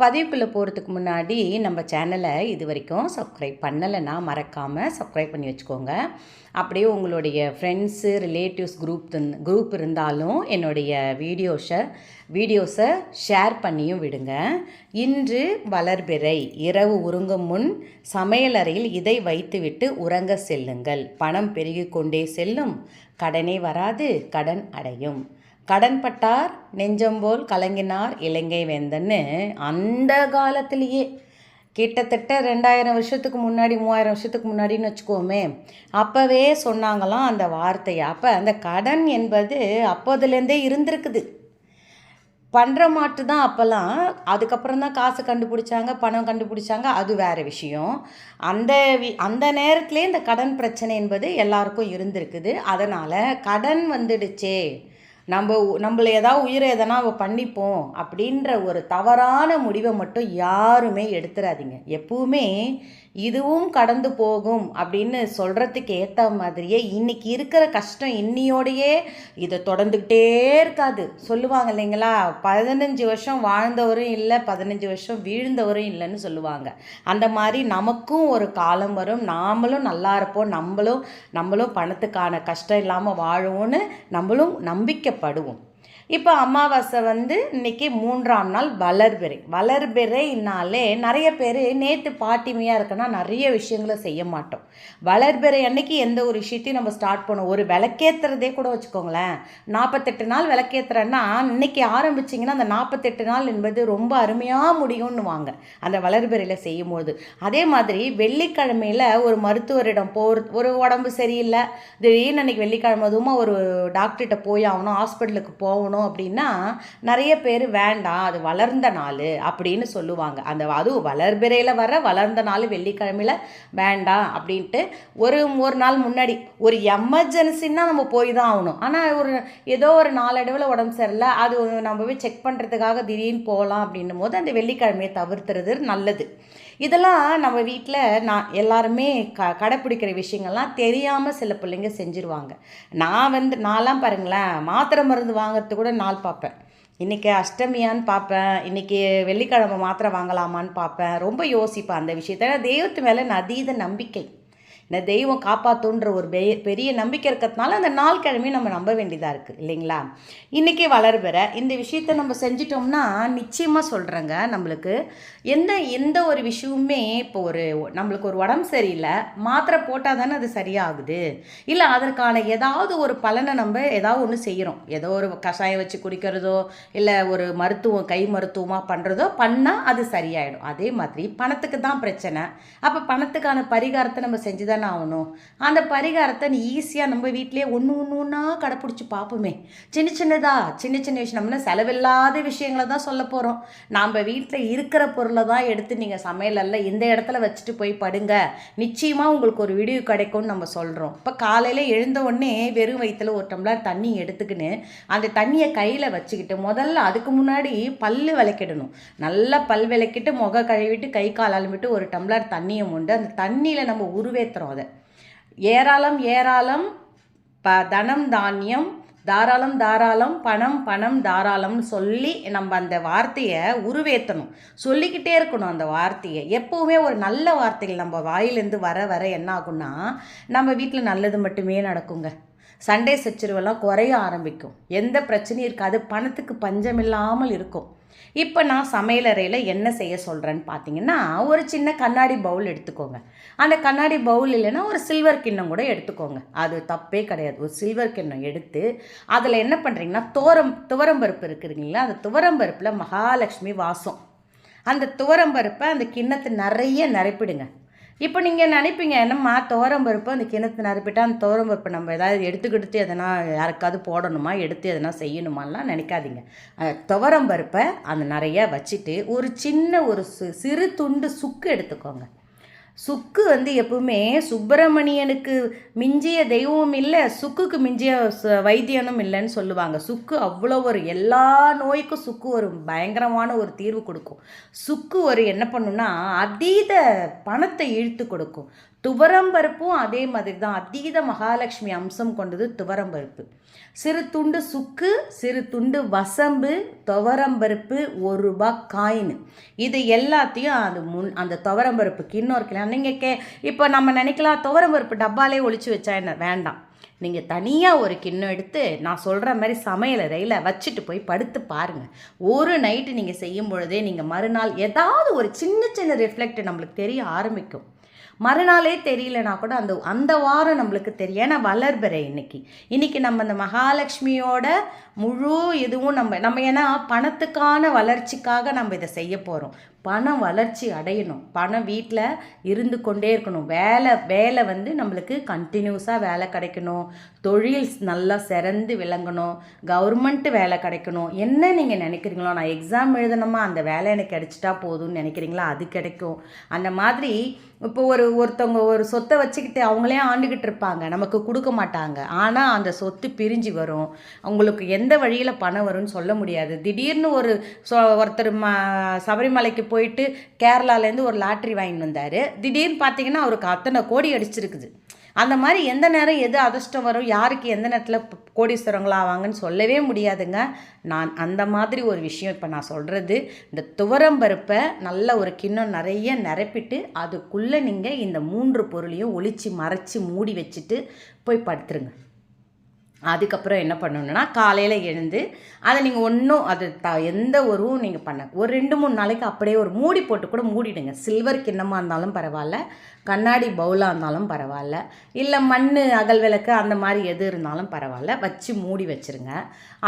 பதிவுக்குள்ளே போகிறதுக்கு முன்னாடி நம்ம சேனலை இது வரைக்கும் சப்ஸ்கிரைப் பண்ணலைன்னா மறக்காமல் சப்ஸ்கிரைப் பண்ணி வச்சுக்கோங்க. அப்படியே உங்களுடைய ஃப்ரெண்ட்ஸு ரிலேட்டிவ்ஸ் குரூப் குரூப் இருந்தாலும் என்னுடைய வீடியோஸை வீடியோஸை ஷேர் பண்ணியும் விடுங்க. இன்று வளர்பிறை இரவு உறங்கும் முன் சமையலறையில் இதை வைத்துவிட்டு உறங்க செல்லுங்கள். பணம் பெருகிக் கொண்டே செல்லும். கடனே வராது கடன் அடையும். கடன்பட்டார் நெஞ்சம்போல் கலங்கினார் இலங்கை வேந்தன்னு. அந்த காலத்திலேயே கிட்டத்தட்ட ரெண்டாயிரம் வருஷத்துக்கு முன்னாடி மூவாயிரம் வருஷத்துக்கு முன்னாடின்னு வச்சுக்கோமே அப்போவே சொன்னாங்களாம் அந்த வார்த்தையை. அப்போ அந்த கடன் என்பது அப்போதுலேருந்தே இருந்திருக்குது. பண்ணுற மாட்டு தான் அப்போல்லாம் அதுக்கப்புறம் தான் காசு கண்டுபிடிச்சாங்க பணம் கண்டுபிடிச்சாங்க அது வேறு விஷயம். அந்த வி அந்த நேரத்துலேயே இந்த கடன் பிரச்சனை என்பது எல்லாருக்கும் இருந்திருக்குது. அதனால் கடன் வந்துடுச்சே நம்ம நம்மள ஏதாவது உயிரை எதனா அவ பண்ணிப்போம் அப்படின்ற ஒரு தவறான முடிவை மட்டும் யாருமே எடுத்துடாதீங்க எப்பவுமே இதுவும் கடந்து போகும் அப்படின்னு சொல்கிறதுக்கு ஏற்ற மாதிரியே இன்னைக்கு இருக்கிற கஷ்டம் இன்னியோடையே இதை தொடர்ந்துக்கிட்டே இருக்காது. சொல்லுவாங்க இல்லைங்களா? பதினஞ்சு வருஷம் வாழ்ந்தவரும் இல்லை பதினஞ்சு வருஷம் வீழ்ந்தவரும் இல்லைன்னு சொல்லுவாங்க. அந்த மாதிரி நமக்கும் ஒரு காலம் வரும். நாமளும் நல்லா இருப்போம். நம்மளும் நம்மளும் பணத்துக்கான கஷ்டம் இல்லாமல் வாழுவோன்னு நம்மளும் நம்பிக்கைப்படுவோம். இப்போ அமாவாசை வந்து இன்னைக்கு மூன்றாம் நாள் வளர்பிறை. வளர்பிறைனாலே நிறைய பேர் நேற்று பாட்டிமையாக இருக்குன்னா நிறைய விஷயங்களை செய்ய மாட்டோம். வளர்பிறை அன்னைக்கு எந்த ஒரு விஷயத்தையும் நம்ம ஸ்டார்ட் பண்ணுவோம் ஒரு விளக்கேற்றுறதே கூட வச்சுக்கோங்களேன். நாற்பத்தெட்டு நாள் விளக்கேற்றுறேன்னா இன்றைக்கி ஆரம்பிச்சிங்கன்னா அந்த நாற்பத்தெட்டு நாள் என்பது ரொம்ப அருமையாக முடியும்னு வாங்க அந்த வளர்பிறையில் செய்யும்போது. அதே மாதிரி வெள்ளிக்கிழமையில் ஒரு மருத்துவரிடம் போர் ஒரு உடம்பு சரியில்லை. திடீர்னு அன்னைக்கு வெள்ளிக்கிழமை அதுவும் ஒரு டாக்டர்கிட்ட போய் ஆகணும் ஹாஸ்பிட்டலுக்கு போகணும். அப்படின்னா நிறைய பேர் வேண்டாம் அது வளர்ந்த நாள் அப்படின்னு சொல்லுவாங்க. அந்த அதுவும் வளர்பிறையில் வர வளர்ந்த நாள் வெள்ளிக்கிழமையில் வேண்டாம் அப்படின்ட்டு ஒரு ஒரு நாள் முன்னாடி ஒரு எமர்ஜென்சின்னா நம்ம போய் தான் ஆகணும். ஆனால் ஒரு ஏதோ ஒரு நாளடைவில் உடம்பு சரியில்லை அது நம்ம போய் செக் பண்ணுறதுக்காக திடீர்னு போகலாம் அப்படின்னும் போது அந்த வெள்ளிக்கிழமையை தவிர்த்துறது நல்லது. இதெல்லாம் நம்ம வீட்டில் நான் எல்லாருமே க கடைப்பிடிக்கிற விஷயங்கள்லாம் தெரியாமல் சில பிள்ளைங்க செஞ்சுருவாங்க. நான் வந்து நான்லாம் பாருங்களேன் மாத்திரை மருந்து வாங்குறதுக்கு கூட நாள் பார்ப்பேன் இன்றைக்கி அஷ்டமியான்னு பார்ப்பேன் இன்றைக்கி வெள்ளிக்கிழமை மாத்திரை வாங்கலாமான்னு பார்ப்பேன் ரொம்ப யோசிப்பேன் அந்த விஷயத்த. தெய்வத்து மேலே நான் அதீத நம்பிக்கை. இந்த தெய்வம் காப்பாற்றுன்ற ஒரு பெரிய பெரிய நம்பிக்கை இருக்கிறதுனால அந்த நாள் கிழமையும் நம்ம நம்ப வேண்டியதாக இருக்குது இல்லைங்களா? இன்றைக்கி வளர்பெற இந்த விஷயத்த நம்ம செஞ்சிட்டோம்னா நிச்சயமாக சொல்கிறேங்க நம்மளுக்கு. எந்த எந்த ஒரு விஷயமுமே இப்போ ஒரு நம்மளுக்கு ஒரு உடம்பு சரியில்லை மாத்திரை போட்டால் தானே அது சரியாகுது. இல்லை அதற்கான ஏதாவது ஒரு பலனை நம்ம ஏதாவது ஒன்று செய்கிறோம் ஏதோ ஒரு கஷாயம் வச்சு குடிக்கிறதோ இல்லை ஒரு மருத்துவம் கை மருத்துவமாக பண்ணுறதோ பண்ணால் அது சரியாயிடும். அதே மாதிரி பணத்துக்கு தான் பிரச்சனை. அப்போ பணத்துக்கான பரிகாரத்தை நம்ம செஞ்சு தான் ஆகணும். அந்த பரிகாரத்தை நீ ஈஸியாக நம்ம வீட்டிலேயே ஒன்று ஒன்று ஒன்றா கடைப்பிடிச்சி பார்ப்போமே. சின்ன சின்னதாக சின்ன சின்ன விஷயம் நம்மளும் செலவில்லாத விஷயங்களை தான் சொல்ல போகிறோம் நாம் வீட்டில் இருக்கிற பொருளை தான் எடுத்து நீங்கள் சமையலல்ல இந்த இடத்துல வச்சுட்டு போய் படுங்க. நிச்சயமாக உங்களுக்கு ஒரு விடிவு கிடைக்கும்னு நம்ம சொல்கிறோம் இப்போ காலையில் எழுந்த உடனே வெறும் வயிற்றில் ஒரு டம்ளர் தண்ணி எடுத்துக்கின்னு அந்த தண்ணியை கையில் வச்சுக்கிட்டு முதல்ல அதுக்கு முன்னாடி பல்லு விளக்கிடணும். நல்லா பல் விளக்கிட்டு முக கழுவிட்டு கை கால் அலம்பிட்டு ஒரு டம்ளர் தண்ணியை உண்டு அந்த தண்ணியில் நம்ம உருவேத்துறோம் அதை. ஏராளம் ஏராளம் ப தனம் தானியம் தாராளம் தாராளம் பணம் பணம் தாராளம்னு சொல்லி நம்ம அந்த வார்த்தையை உருவேற்றணும் சொல்லிக்கிட்டே இருக்கணும் அந்த வார்த்தையை. எப்போவுமே ஒரு நல்ல வார்த்தைகள் நம்ம வாயிலேருந்து வர வர என்ன ஆகும்னா நம்ம வீட்டில் நல்லது மட்டுமே நடக்குங்க. சண்டே சச்சரவெல்லாம் குறைய ஆரம்பிக்கும். எந்த பிரச்சனையும் இருக்காது. பணத்துக்கு பஞ்சம் இல்லாமல் இருக்கும். இப்போ நான் சமையலறையில் என்ன செய்ய சொல்கிறேன்னு பார்த்தீங்கன்னா ஒரு சின்ன கண்ணாடி பவுல் எடுத்துக்கோங்க. அந்த கண்ணாடி பவுல் இல்லைன்னா ஒரு சில்வர் கிண்ணம் கூட எடுத்துக்கோங்க. அது தப்பே கிடையாது. ஒரு சில்வர் கிண்ணம் எடுத்து அதில் என்ன பண்ணுறீங்கன்னா தோரம் துவரம்பருப்பு இருக்குதுங்களா அந்த துவரம்பருப்பில் மகாலட்சுமி வாசம். அந்த துவரம்பருப்பை அந்த கிண்ணத்தை நிறைய நிரப்பிடுங்க. இப்போ நீங்கள் நினைப்பீங்க என்னம்மா துவரம்பருப்பு அந்த கிணத்து நிரப்பிட்டா அந்த துவரம்பருப்பை நம்ம ஏதாவது எடுத்துக்கிட்டு எதனா யாருக்காவது போடணுமா எடுத்து எதனா செய்யணுமாலாம் நினைக்காதீங்க. துவரம் துவரம்பருப்பை அந்த நிறைய வச்சுட்டு ஒரு சின்ன ஒரு சிறு துண்டு சுக்கு எடுத்துக்கோங்க. சுக்கு வந்து எப்பவுமே சுப்பிரமணியனுக்கு மிஞ்சிய தெய்வம் இல்லை சுக்குக்கு மிஞ்சிய ச- வைத்தியனும் இல்லைன்னு சொல்லுவாங்க. சுக்கு அவ்வளோ ஒரு எல்லா நோய்க்கும் சுக்கு ஒரு பயங்கரமான ஒரு தீர்வு கொடுக்கும். சுக்கு ஒரு என்ன பண்ணுன்னா அதீத பணத்தை இழுத்து கொடுக்கும். துவரம்பருப்பும் அதே மாதிரி தான் அதீத மகாலட்சுமி அம்சம் கொண்டது துவரம்பருப்பு சிறு துண்டு சுக்கு சிறு துண்டு வசம்பு துவரம்பருப்பு ஒரு ரூபாய் காயின். இது எல்லாத்தையும் அது முன் அந்த துவரம்பருப்புக்கு இன்னொரு கிலோ. நீங்கள் கே இப்போ நம்ம நினைக்கலாம் துவரம்பருப்பு டப்பாலே ஒழிச்சு வச்சா என்ன? வேண்டாம். நீங்கள் தனியாக ஒரு கிண்ணம் எடுத்து நான் சொல்கிற மாதிரி சமையலறையில் வச்சுட்டு போய் படுத்து பாருங்கள் ஒரு நைட்டு நீங்கள் செய்யும் பொழுதே நீங்கள் மறுநாள் ஏதாவது ஒரு சின்ன சின்ன ரிஃப்ளெக்ட் நம்மளுக்கு தெரிய ஆரம்பிக்கும். மறுநாளே தெரியலனா கூட அந்த அந்த வாரம் நம்மளுக்கு தெரியும். ஏன்னா வளர்பிறை இன்னைக்கு. இன்றைக்கி நம்ம அந்த மகாலட்சுமியோட முழு இதுவும் நம்ம நம்ம ஏன்னா பணத்துக்கான வளர்ச்சிக்காக நம்ம இதை செய்ய போகிறோம் பணம் வளர்ச்சி அடையணும். பணம் வீட்டில் இருந்து கொண்டே இருக்கணும். வேலை வேலை வந்து நம்மளுக்கு கண்டினியூஸாக வேலை கிடைக்கணும். தொழில் நல்லா சிறந்து விளங்கணும். கவர்மெண்ட் வேலை கிடைக்கணும். என்ன நீங்கள் நினைக்கிறீங்களோ நான் எக்ஸாம் எழுதணுமா அந்த வேலை எனக்கு கிடைச்சிட்டா போதும்னு நினைக்கிறீங்களா? அது கிடைக்கும். அந்த மாதிரி இப்போ ஒரு ஒருத்தவங்க ஒரு சொத்தை வச்சுக்கிட்டு அவங்களே ஆண்டுக்கிட்டு இருப்பாங்க. நமக்கு கொடுக்க மாட்டாங்க. ஆனால் அந்த சொத்து பிரிஞ்சு வரும். அவங்களுக்கு எந்த வழியில் பணம் வரும்னு சொல்ல முடியாது. திடீர்னு ஒரு சொ ஒருத்தர் ம சபரிமலைக்கு போயிட்டு கேரளாலேருந்து ஒரு லாட்ரி வாங்கிட்டு வந்தார். திடீர்னு பார்த்தீங்கன்னா அவருக்கு அத்தனை கோடி அடிச்சிருக்குது. அந்த மாதிரி எந்த நேரம் எது அதிர்ஷ்டம் வரும்? யாருக்கு எந்த நேரத்தில் கோடீஸ்வரங்களாவாங்கன்னு கோடீஸ்வரங்களா ஆவாங்கன்னு சொல்லவே முடியாதுங்க. நான் அந்த மாதிரி ஒரு விஷயம் இப்போ நான் சொல்கிறது இந்த துவரம்பருப்பை நல்ல ஒரு கிண்ணம் நிறைய நிரப்பிட்டு அதுக்குள்ளே நீங்கள் இந்த மூன்று பொருளையும் ஒளிச்சு மறைச்சி மூடி வச்சுட்டு போய் படுத்துருங்க. அதுக்கப்புறம் என்ன பண்ணணும்னா காலையில் எழுந்து அதை நீங்கள் ஒன்றும் அது த எந்த ஒருவும் நீங்கள் பண்ண ஒரு ரெண்டு மூணு நாளைக்கு அப்படியே ஒரு மூடி போட்டு கூட மூடிடுங்க. சில்வர் கிண்ணமாக இருந்தாலும் பரவாயில்ல கண்ணாடி பவுலாக இருந்தாலும் பரவாயில்ல இல்லை மண் அகல் விளக்கு அந்த மாதிரி எது இருந்தாலும் பரவாயில்ல வச்சு மூடி வச்சுருங்க.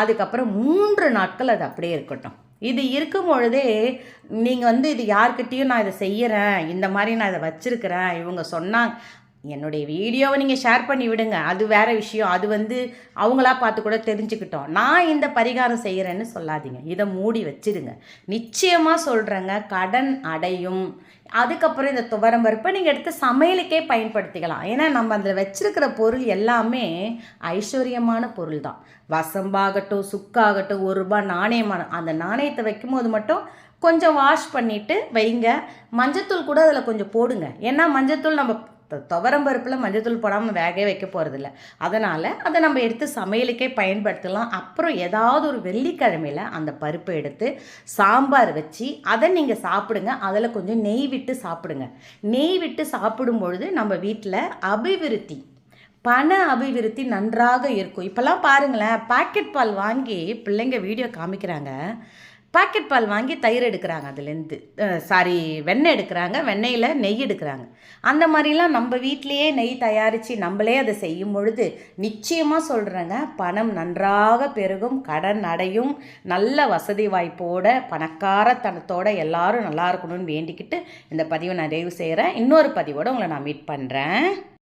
அதுக்கப்புறம் மூன்று நாட்கள் அது அப்படியே இருக்கட்டும். இது இருக்கும் பொழுதே நீங்கள் வந்து இது யார்கிட்டேயும் நான் இதை செய்கிறேன் இந்த மாதிரி நான் இதை வச்சுருக்கிறேன் இவங்க சொன்னாங்க என்னுடைய வீடியோவை நீங்கள் ஷேர் பண்ணி விடுங்க. அது வேற விஷயம். அது வந்து அவங்களா பார்த்து கூட தெரிஞ்சுக்கிட்டோம். நான் இந்த பரிகாரம் செய்கிறேன்னு சொல்லாதீங்க. இதை மூடி வச்சிடுங்க நிச்சயமாக சொல்கிறேங்க கடன் அடையும். அதுக்கப்புறம் இந்த துவரம் பருப்பை நீங்கள் எடுத்து சமையலுக்கே பயன்படுத்திக்கலாம். ஏன்னா நம்ம அதில் வச்சுருக்கிற பொருள் எல்லாமே ஐஸ்வர்யமான பொருள் தான். வசம்பாகட்டும் சுக்காகட்டும் ஒரு ரூபாய் நாணயமான அந்த நாணயத்தை வைக்கும்போது மட்டும் கொஞ்சம் வாஷ் பண்ணிவிட்டு வைங்க. மஞ்சத்தூள் கூட அதில் கொஞ்சம் போடுங்க. ஏன்னா மஞ்சத்தூள் நம்ம துவரம் பருப்பில் மஞ்சத்தூள் போடாமல் வேகவே வைக்க போகிறதில்ல அதனால் அதை நம்ம எடுத்து சமையலுக்கே பயன்படுத்தலாம். அப்புறம் ஏதாவது ஒரு வெள்ளிக்கிழமையில் அந்த பருப்பை எடுத்து சாம்பார் வச்சு அதை நீங்கள் சாப்பிடுங்க. அதில் கொஞ்சம் நெய் விட்டு சாப்பிடுங்க. நெய் விட்டு சாப்பிடும் பொழுது நம்ம வீட்டில் அபிவிருத்தி பண அபிவிருத்தி நன்றாக இருக்கும். இப்போல்லாம் பாருங்களேன் பாக்கெட் பால் வாங்கி பிள்ளைங்க வீடியோ காமிக்கிறாங்க. பாக்கெட் பால் வாங்கி தயிர் எடுக்கிறாங்க அதுலேருந்து. சாரி வெண்ணெய் எடுக்கிறாங்க வெண்ணெயில் நெய் எடுக்கிறாங்க. அந்த மாதிரிலாம் நம்ம வீட்டிலையே நெய் தயாரித்து நம்மளே அதை செய்யும் பொழுது நிச்சயமாக சொல்கிறேங்க பணம் நன்றாக பெருகும் கடன் அடையும் நல்ல வசதி வாய்ப்போட பணக்காரத்தனத்தோட எல்லாரும் நல்லா இருக்கணும்னு வேண்டிக்கிட்டு இந்த பதிவை நான் நிறைவு செய்கிறேன் இன்னொரு பதிவோடு உங்களை நான் மீட் பண்ணுறேன்